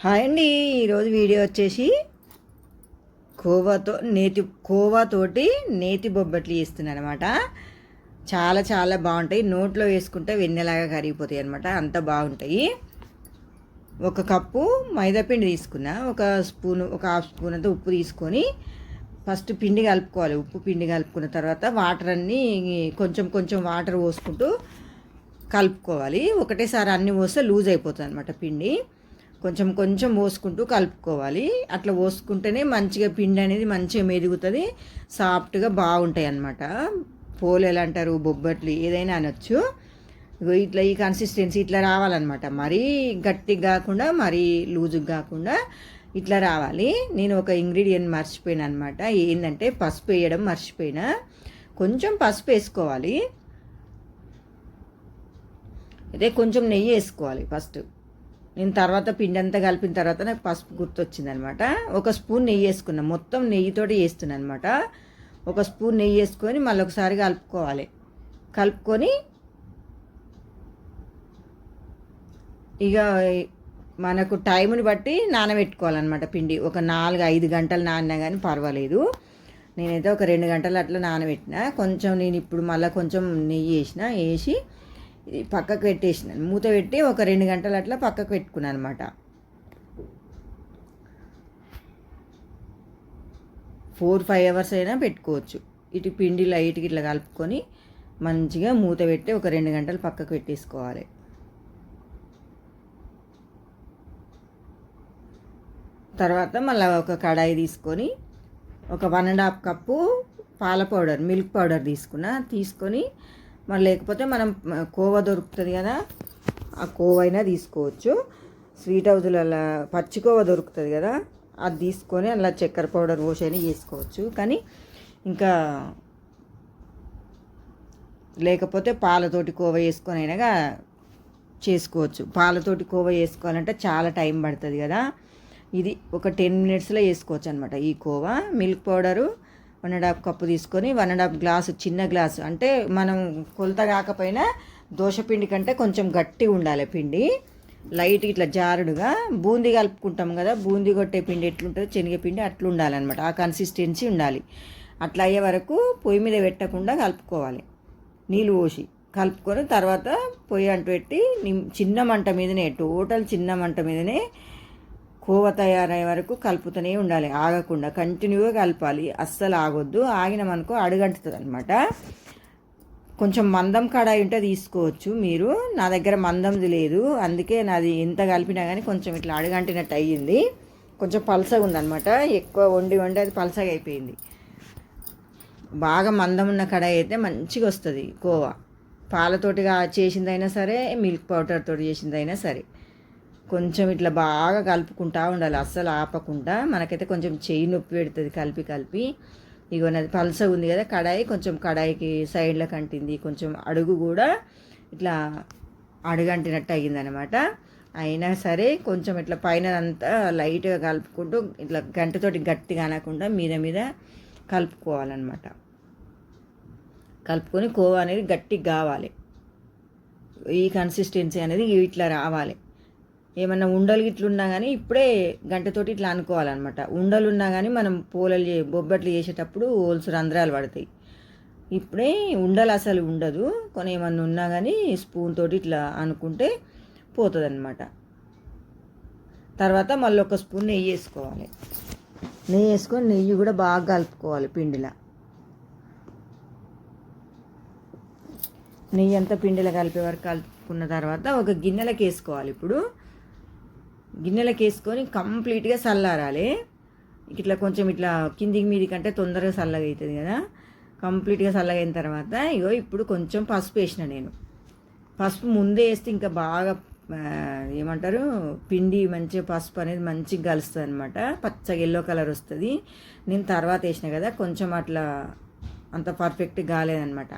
Hi అండి ఈరోజు video వచ్చేసి కోవాతో నేతి కోవాతోటి నేతి బొబ్బట్లు చేస్తున్నాను అనమాట చాలా చాలా బాగుంటాయి. నోట్లో వేసుకుంటే వెన్నెలాగా కరిగిపోతాయి అనమాట అంత బాగుంటాయి. ఒక కప్పు మైదాపిండి తీసుకున్నా. ఒక స్పూన్ ఒక హాఫ్ స్పూన్ అంతా ఉప్పు తీసుకొని ఫస్ట్ పిండి కలుపుకోవాలి. ఉప్పు పిండి కలుపుకున్న తర్వాత వాటర్ అన్నీ కొంచెం కొంచెం వాటర్ పోసుకుంటూ కలుపుకోవాలి. ఒకటేసారి అన్నీ పోస్తే లూజ్ అయిపోతుంది అనమాట పిండి. కొంచెం కొంచెం పోసుకుంటూ కలుపుకోవాలి. అట్లా పోసుకుంటేనే మంచిగా పిండి అనేది మంచిగా మెరుగుతుంది సాఫ్ట్గా బాగుంటాయి అన్నమాట. పోలేలు అంటారు? బొబ్బట్లు ఏదైనా అనొచ్చు. ఇట్లా ఈ కన్సిస్టెన్సీ ఇట్లా రావాలన్నమాట. మరీ గట్టిగా కాకుండా మరీ లూజుగా కాకుండా ఇట్లా రావాలి. నేను ఒక ఇంగ్రీడియంట్ మర్చిపోయాను అనమాట ఏంటంటే పసుపు వేయడం మర్చిపోయినా. కొంచెం పసుపు వేసుకోవాలి. అదే కొంచెం నెయ్యి వేసుకోవాలి ఫస్ట్. నేను తర్వాత పిండి అంతా కలిపిన తర్వాత నాకు పసుపు గుర్తొచ్చింది అనమాట ఒక స్పూన్ నెయ్యి వేసుకున్నాను మొత్తం నెయ్యితోటి వేస్తున్నాను అనమాట ఒక స్పూన్ నెయ్యి వేసుకొని మళ్ళీ ఒకసారి కలుపుకోవాలి. కలుపుకొని ఇక మనకు టైంని బట్టి నానబెట్టుకోవాలన్నమాట పిండి. ఒక నాలుగు ఐదు గంటలు నానినా కానీ పర్వాలేదు. నేనైతే ఒక రెండు గంటలు అట్లా నానబెట్టిన. కొంచెం నేను ఇప్పుడు మళ్ళీ కొంచెం నెయ్యి వేసిన వేసి ఇది పక్కకు పెట్టేసినాను మూత పెట్టి ఒక రెండు గంటలు అట్లా పక్కకు పెట్టుకున్నాను అనమాట ఫోర్ ఫైవ్ అవర్స్ అయినా పెట్టుకోవచ్చు. ఇటు పిండి లైట్కి ఇట్లా కలుపుకొని మంచిగా మూత పెట్టి ఒక రెండు గంటలు పక్కకు పెట్టేసుకోవాలి. తర్వాత మళ్ళీ ఒక కడాయి తీసుకొని ఒక వన్ అండ్ హాఫ్ కప్పు పాల పౌడర్ మిల్క్ పౌడర్ తీసుకున్న తీసుకొని మరి లేకపోతే మనం కోవా దొరుకుతుంది కదా ఆ కోవ అయినా తీసుకోవచ్చు. స్వీట్ హౌతులల్లో పచ్చికోవా దొరుకుతుంది కదా అది తీసుకొని అలా చక్కెర పౌడర్ పోసైనా చేసుకోవచ్చు. కానీ ఇంకా లేకపోతే పాలతోటి కోవ వేసుకొని అయినా చేసుకోవచ్చు. పాలతోటి కోవ వేసుకోవాలంటే చాలా టైం పడుతుంది కదా. ఇది ఒక టెన్ మినిట్స్లో వేసుకోవచ్చు అనమాట ఈ khoa. Milk powder one and half cup తీసుకొని వన్ అండ్ హాఫ్ గ్లాసు చిన్న గ్లాసు. అంటే మనం కొలత కాకపోయినా దోశపిండి కంటే కొంచెం గట్టి ఉండాలి పిండి. లైట్ ఇట్లా జారుడుగా. బూందీ కలుపుకుంటాం కదా బూందీ కొట్టే పిండి ఎట్లుంటుందో శనగపిండి అట్లా ఉండాలన్నమాట ఆ కన్సిస్టెన్సీ ఉండాలి. అట్లా అయ్యే వరకు పొయ్యి మీద పెట్టకుండా కలుపుకోవాలి. నీళ్ళు పోసి కలుపుకొని తర్వాత పొయ్యి అంటు పెట్టి చిన్న మంట మీదనే టోటల్ చిన్న మంట మీదనే కోవ తయారయ్యే వరకు కలుపుతూనే ఉండాలి. ఆగకుండా కంటిన్యూగా కలపాలి. అస్సలు ఆగొద్దు. ఆగినామనుకో అడుగంటుతుంది అనమాట కొంచెం మందం కడాయి ఉంటే తీసుకోవచ్చు మీరు. నా దగ్గర మందంది లేదు. అందుకే నాది ఎంత కలిపినా కానీ కొంచెం ఇట్లా అడుగంటినట్టు అయ్యింది. కొంచెం పలసగా ఉందనమాట ఎక్కువ వండి వండి అది పలసగా అయిపోయింది. బాగా మందం ఉన్న కడాయి అయితే మంచిగా వస్తుంది కోవా. పాలతోటిగా చేసిందైనా సరే మిల్క్ పౌడర్ తోటి చేసిందైనా సరే. కొంచెం ఇట్లా బాగా కలుపుకుంటా ఉండాలి. అస్సలు ఆపకుండా మనకైతే కొంచెం చేయి నొప్పి పెడుతుంది కలిపి కలిపి. ఇగో నాది పలస ఉంది కదా కడాయి కొంచెం కడాయికి సైడ్లో కంటింది. కొంచెం అడుగు కూడా ఇట్లా అడుగంటినట్టు అయ్యిందనమాట. అయినా సరే కొంచెం ఇట్లా పైన అంతా లైట్గా కలుపుకుంటూ ఇట్లా గంటతోటి గట్టిగా అనకుండా మీద మీద కలుపుకోవాలన్నమాట. కలుపుకొని కోవా అనేది గట్టిగా కావాలి. ఈ కన్సిస్టెన్సీ అనేది ఇట్లా రావాలి. ఏమన్నా ఉండలు ఇట్లున్నా కానీ ఇప్పుడే గంటతోటి ఇట్లా అనుకోవాలన్నమాట. ఉండలు ఉన్నా కానీ మనం పూలలు చే బొబ్బట్లు చేసేటప్పుడు హోల్స్ రంధ్రాలు పడతాయి. ఇప్పుడే ఉండలు అసలు ఉండదు. కొన్ని ఏమన్నా ఉన్నా కానీ స్పూన్ తోటి ఇట్లా అనుకుంటే పోతుంది అనమాట తర్వాత మళ్ళీ ఒక స్పూన్ నెయ్యి వేసుకోవాలి. నెయ్యి వేసుకొని నెయ్యి కూడా బాగా కలుపుకోవాలి పిండిలా. నెయ్యి అంతా పిండిలో కలిపే వరకు కలుపుకున్న తర్వాత ఒక గిన్నెలకు వేసుకోవాలి ఇప్పుడు. గిన్నెలకు వేసుకొని కంప్లీట్గా చల్లారాలి ఇట్లా కొంచెం ఇట్లా కిందికి మీది కంటే తొందరగా చల్లగా అవుతుంది కదా. కంప్లీట్గా చల్లగా అయిన తర్వాత ఇగో ఇప్పుడు కొంచెం పసుపు వేసిన నేను. పసుపు ముందే వేస్తే ఇంకా బాగా ఏమంటారు పిండి మంచిగా పసుపు అనేది మంచిగా కలుస్తుంది అనమాట పచ్చగా ఎల్లో కలర్ వస్తుంది. నేను తర్వాత వేసిన కదా కొంచెం అట్లా అంత పర్ఫెక్ట్గా కాలేదనమాట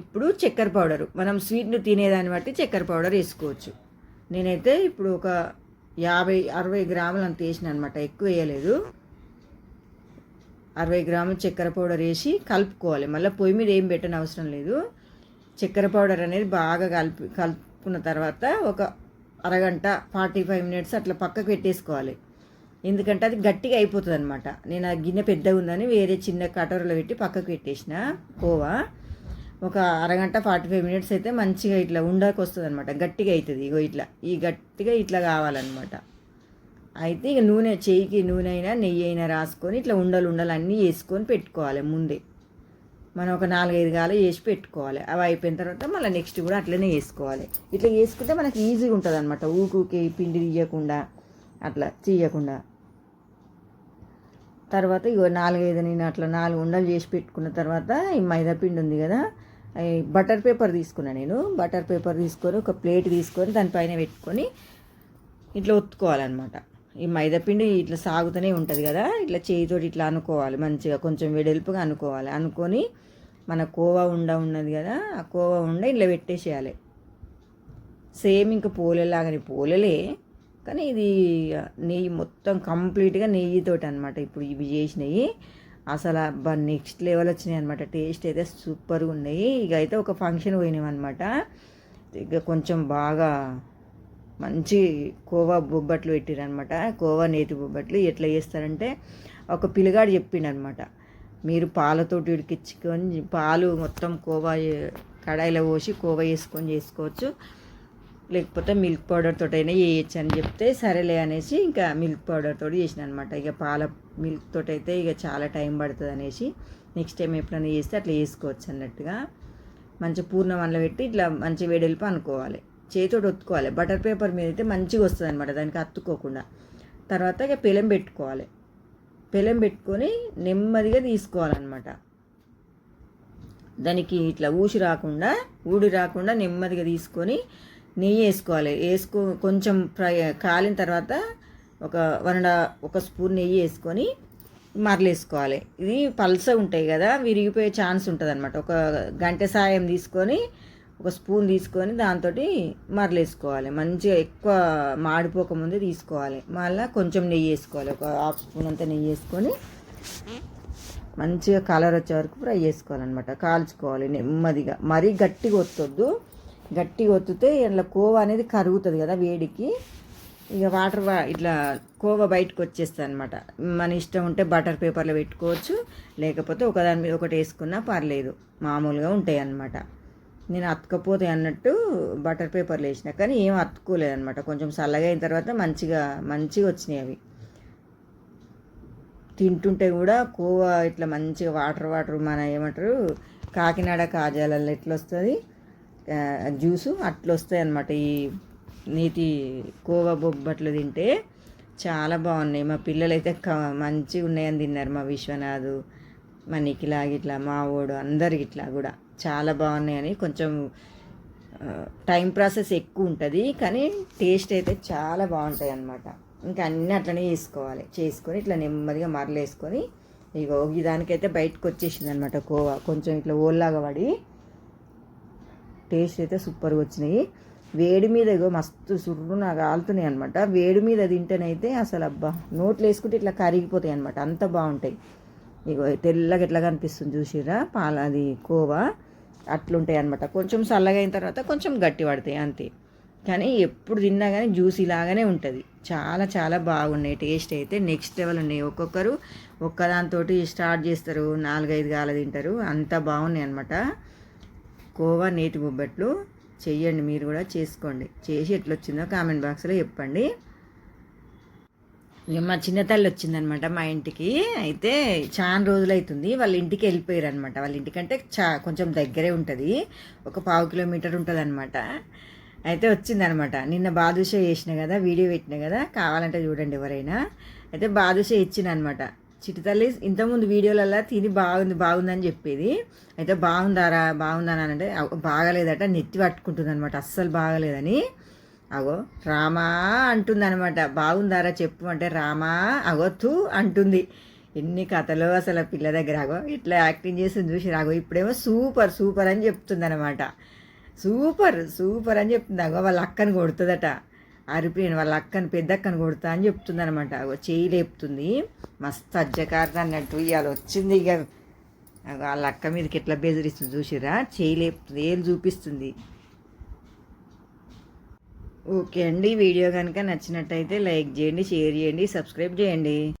ఇప్పుడు చక్కెర పౌడరు. మనం స్వీట్ను తినేదాన్ని బట్టి చక్కెర పౌడర్ వేసుకోవచ్చు. నేనైతే ఇప్పుడు ఒక యాభై అరవై గ్రాములు అంత వేసిన అనమాట ఎక్కువ వేయలేదు. అరవై గ్రాములు చక్కెర పౌడర్ వేసి కలుపుకోవాలి. మళ్ళీ పొయ్యి మీద ఏం పెట్టని అవసరం లేదు. చక్కెర పౌడర్ అనేది బాగా కలిపి కలుపుకున్న తర్వాత ఒక అరగంట ఫార్టీ ఫైవ్ మినిట్స్ అట్లా పక్కకు పెట్టేసుకోవాలి. ఎందుకంటే అది గట్టిగా అయిపోతుంది అనమాట నేను ఆ గిన్నె పెద్దగా ఉందని వేరే చిన్న కటోరలో పెట్టి పక్కకు పెట్టేసిన కోవా. ఒక అరగంట ఫార్టీ ఫైవ్ మినిట్స్ అయితే మంచిగా ఇట్లా ఉండకు వస్తుంది అనమాట గట్టిగా అవుతుంది ఇగో ఇట్లా. ఈ గట్టిగా ఇట్లా కావాలన్నమాట. అయితే ఇక నూనె చేయికి నూనె అయినా నెయ్యి అయినా రాసుకొని ఇట్లా ఉండలు ఉండలు అన్నీ వేసుకొని పెట్టుకోవాలి ముందే. మనం ఒక నాలుగైదు గాలు వేసి పెట్టుకోవాలి. అవి అయిపోయిన తర్వాత మళ్ళీ నెక్స్ట్ కూడా అట్లనే వేసుకోవాలి. ఇట్లా వేసుకుంటే మనకి ఈజీగా ఉంటుంది అనమాట ఊకూకి పిండి తీయకుండా అట్లా తీయకుండా. తర్వాత ఇగో నాలుగైదు నేను అట్లా నాలుగు ఉండలు చేసి పెట్టుకున్న తర్వాత ఈ మైదా పిండి ఉంది కదా బటర్ పేపర్ తీసుకున్నా నేను. బటర్ పేపర్ తీసుకొని ఒక ప్లేట్ తీసుకొని దానిపైన పెట్టుకొని ఇట్లా ఒత్తుకోవాలన్నమాట. ఈ మైదాపిండి ఇట్లా సాగుతూనే ఉంటుంది కదా ఇట్లా చేయితోటి ఇట్లా అనుకోవాలి మంచిగా కొంచెం వెడల్పుగా అనుకోవాలి. అనుకొని మన కోవా ఉండ ఉన్నది కదా ఆ కోవా ఉండ ఇట్లా పెట్టేసేయాలి. సేమ్ ఇంకా పోలేలాగానే పోలేలే కానీ ఇది నెయ్యి మొత్తం కంప్లీట్గా నెయ్యితోటి అనమాట ఇప్పుడు ఇవి చేసినవి అసలు అబ్బా నెక్స్ట్ లెవెల్ వచ్చినాయి అనమాట టేస్ట్ అయితే సూపర్గా ఉన్నాయి. ఇక అయితే ఒక ఫంక్షన్ పోయినాం అనమాట ఇక కొంచెం బాగా మంచి కోవా బొబ్బట్లు పెట్టిరనమాట కోవా నేతి బొబ్బట్లు ఎట్లా చేస్తారంటే ఒక పిల్లగాడు చెప్పిండనమాట మీరు పాలతోటి ఉడికించుకొని పాలు మొత్తం కోవా కడాయిలో పోసి కోవా వేసుకొని చేసుకోవచ్చు. లేకపోతే మిల్క్ పౌడర్ తోటైనా వేయచ్చు అని చెప్తే సరేలే అనేసి ఇంకా మిల్క్ పౌడర్ తోటి చేసిన అనమాట ఇక పాల మిల్క్ తోటి అయితే ఇక చాలా టైం పడుతుంది అనేసి నెక్స్ట్ టైం ఎప్పుడైనా చేస్తే అట్లా వేసుకోవచ్చు అన్నట్టుగా మంచి పూర్ణం అందులో పెట్టి ఇట్లా మంచి వేడెలిపి అనుకోవాలి. చేతితోటి ఒత్తుకోవాలి. బటర్ పేపర్ మీద అయితే మంచిగా వస్తుంది అనమాట దానికి అత్తుకోకుండా. తర్వాత ఇక పెలం పెట్టుకోవాలి. పెలం పెట్టుకొని నెమ్మదిగా తీసుకోవాలన్నమాట. దానికి ఇట్లా ఊసి రాకుండా ఊడి రాకుండా నెమ్మదిగా తీసుకొని నెయ్యి వేసుకోవాలి. వేసుకో కొంచెం ఫ్రై కాలిన తర్వాత ఒక వన్ అండ్ ఒక స్పూన్ నెయ్యి వేసుకొని మరలేసుకోవాలి ఇది పల్స ఉంటాయి కదా విరిగిపోయే ఛాన్స్ ఉంటుంది అనమాట ఒక గంట సాయం తీసుకొని ఒక స్పూన్ తీసుకొని దాంతో మరలేసుకోవాలి మంచిగా ఎక్కువ మాడిపోకముందే తీసుకోవాలి. మళ్ళీ కొంచెం నెయ్యి వేసుకోవాలి. ఒక హాఫ్ స్పూన్ అంతా నెయ్యి వేసుకొని మంచిగా కలర్ వచ్చే వరకు ఫ్రై చేసుకోవాలన్నమాట. కాల్చుకోవాలి నెమ్మదిగా. మరీ గట్టిగా వస్తొద్దు గట్టిగా ఒత్తితే ఇట్లా కోవ అనేది కరుగుతుంది కదా వేడికి. ఇక వాటర్ ఇట్లా కోవ బయటకు వచ్చేస్తుంది అనమాట మన ఇష్టం ఉంటే బటర్ పేపర్లో పెట్టుకోవచ్చు. లేకపోతే ఒకదాని మీద ఒకటి వేసుకున్నా పర్లేదు. మామూలుగా ఉంటాయి అన్నమాట నేను అతకపోతే అన్నట్టు బటర్ పేపర్లు వేసిన కానీ ఏం అతుక్కోలేదనమాట కొంచెం చల్లగా అయిన తర్వాత మంచిగా మంచిగా వచ్చినాయి అవి. తింటుంటే కూడా కోవా ఇట్లా మంచిగా వాటర్ వాటర్ మన ఏమంటారు కాకినాడ కాజాలలో ఎట్లా వస్తుంది? జ్యూసు అట్లా వస్తాయి అన్నమాట ఈ నీటి కోవా బొబ్బట్లు తింటే చాలా బాగున్నాయి. మా పిల్లలు అయితే మంచిగా ఉన్నాయని తిన్నారు మా విశ్వనాథ్ మా నిఖిలాగ్ ఇట్లా మా ఓడు అందరికి ఇట్లా కూడా. చాలా బాగున్నాయని కొంచెం టైం ప్రాసెస్ ఎక్కువ ఉంటుంది కానీ టేస్ట్ అయితే చాలా బాగుంటాయి అన్నమాట ఇంకా అన్నీ అట్లనే చేసుకోవాలి. చేసుకొని ఇట్లా నెమ్మదిగా మరలేసుకొని ఇగో దానికైతే బయటకు వచ్చేసింది అనమాట కోవా. కొంచెం ఇట్లా ఓల్లాగా పడి టేస్ట్ అయితే సూపర్గా వచ్చినాయి. వేడి మీద ఇగో మస్తు సుర్రు నాకు ఆలుతున్నాయి అనమాట వేడి మీద తింటేనైతే అసలు అబ్బా నోట్లు వేసుకుంటే ఇట్లా కరిగిపోతాయి అనమాట అంత బాగుంటాయి. ఇగో తెల్లగా ఎట్లా కనిపిస్తుంది చూసిరా పాల అది కోవా అట్లుంటాయి అనమాట కొంచెం చల్లగా అయిన తర్వాత కొంచెం గట్టి పడతాయి అంతే. కానీ ఎప్పుడు తిన్నా కానీ జ్యూస్ ఇలాగానే ఉంటుంది. చాలా చాలా బాగున్నాయి. టేస్ట్ అయితే నెక్స్ట్ లెవెల్ ఉన్నాయి. ఒక్కొక్కరు ఒక్కదాంతో స్టార్ట్ చేస్తారు. నాలుగైదు గాల తింటారు. అంత బాగున్నాయి అనమాట కోవా నేతి బొబ్బట్లు చెయ్యండి మీరు కూడా చేసుకోండి. చేసి ఎట్లా వచ్చిందో కామెంట్ బాక్స్లో చెప్పండి. ఇక మా చిన్న తల్లి వచ్చిందనమాట మా ఇంటికి. అయితే చాలా రోజులు అవుతుంది వాళ్ళ ఇంటికి వెళ్ళిపోయారు అనమాట వాళ్ళ ఇంటికంటే చా కొంచెం దగ్గరే ఉంటుంది. ఒక పావు కిలోమీటర్ ఉంటుంది అనమాట అయితే వచ్చిందనమాట. నిన్న బాదుషా చేసిన కదా వీడియో పెట్టిన కదా కావాలంటే చూడండి ఎవరైనా. అయితే బాదుషా ఇచ్చిన అనమాట చిటితల్లి ఇంతకుముందు వీడియోలలో తిని బాగుంది బాగుందని చెప్పేది. అయితే బాగుందారా బాగుందని అంటే బాగలేదట నెత్తి పట్టుకుంటుంది అనమాట అస్సలు బాగలేదని. అగో రామా అంటుంది అనమాట బాగుందారా చెప్పు అంటే రామా అగొత్తు అంటుంది. ఎన్ని కథలు అసలు పిల్ల దగ్గర అగో ఇట్లా యాక్టింగ్ చేసింది చూసి రాగో ఇప్పుడేమో సూపర్ సూపర్ అని చెప్తుంది అనమాట సూపర్ సూపర్ అని చెప్తుంది అగో వాళ్ళ అక్కని కొడుతుందట. అరిపోయిన వాళ్ళ అక్కని పెద్ద అక్కని అని చెప్తుంది అనమాట చేయి లేపుతుంది. మస్తు అజ్జకారత అన్నట్టు ఇవాళ వచ్చింది ఇక వాళ్ళ అక్క మీదకి ఎట్లా బెదిరిస్తుంది చూసిరా చేయి లేపుతుంది ఏళ్ళు చూపిస్తుంది. ఓకే అండి వీడియో కనుక నచ్చినట్టయితే లైక్ చేయండి షేర్ చేయండి సబ్స్క్రైబ్ చేయండి.